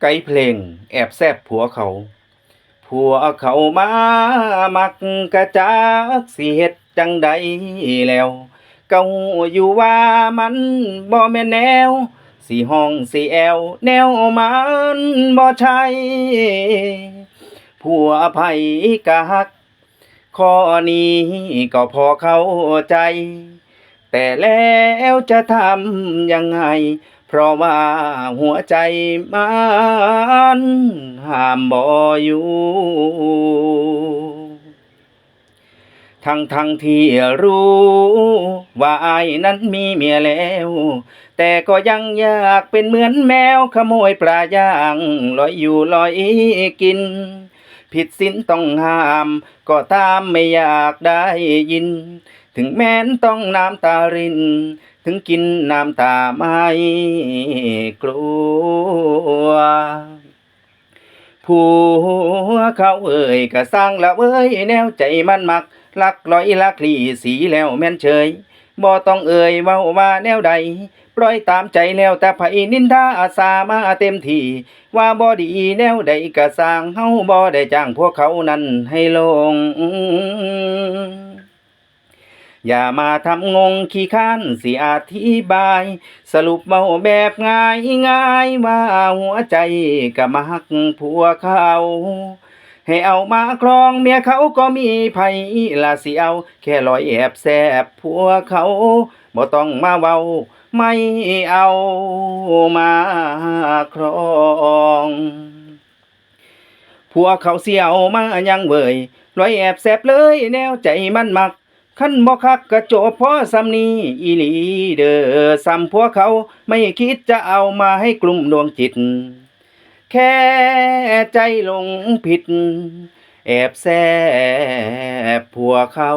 ไกลเพลง แอบแซบผัวเขา ผัวเขามามักกะจักสิเฮ็ดจังใดแล้วเก่าอยู่ว่ามันบ่แม่นแนวสิห้องสิแอว แนวมันบ่ใช่ผัวไผกะฮัก ข้อนี้ก็พอเข้าใจ แต่แล้วจะทำยังไง เพราะว่าหัวใจมันห้ามบ่อยู่ทั้งทั้งที่รู้ ว่าไอายนั้นมีเมียแล้ว แต่ก็ยังอยากเป็นเหมือนแมวขโมยปลาย่างลอยอยู่ลอยกิน ผิดศีลต้องห้าม ก็ตามไม่อยากได้ยิน ถึงแม้นต้องน้ำตาริน ถึงกินน้ำตาไม่กลัวผัวเขาเอ่ยก็สร้างละเว้ยแนวใจมันมักลักลอยลักลีสีแล้วแม่นเฉย บ่ต้องเอ่ยเว้าว่าแนวใดปล่อยตามใจแล้วแต่ไผนินทาอาสามาเต็มที่ว่าบ่ดีแนวใดก็สร้างเฮาบ่ได้จ้างพวกเขานั้นให้ลง อย่ามาทำงงขี้ข้านสิอธิบาย สรุปเมาแบบง่ายง่ายว่าหัวใจก็มักผัวเขา ให้เอามาครองเมียเขาก็มีไผละสิเอา แค่ลอยแอบแซบผัวเขาบ่ต้องมาเว้า ไม่เอามาครองผัวเขาเสียวมายังเวยลอยแอบแซบเลยแนวใจมันมักคันบ่คักกระโจบพ่อสำนีอีหลีเดอซ้ำพวกเขาไม่คิดจะเอามาให้กลุ่มดวงจิต แค่ใจหลงผิด แอบแซบผัวเขา